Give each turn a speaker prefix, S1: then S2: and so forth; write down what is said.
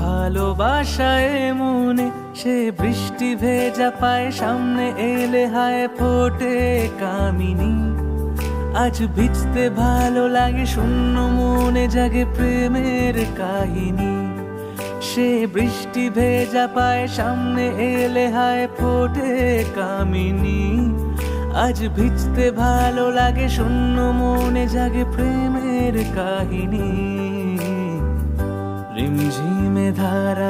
S1: ভালোবাসায় মনে সে বৃষ্টি ভেজা পায়, সামনে এলে হায় ফোটে কামিনী। আজ ভিজতে ভালো লাগে, শূন্য মনে জাগে প্রেমের কাহিনী। সে বৃষ্টি ভেজা পায়, সামনে এলে হায় ফোটে কামিনী। আজ ভিজতে ভালো লাগে, শূন্য মনে জাগে প্রেমের কাহিনী। রিমঝিমে ধারা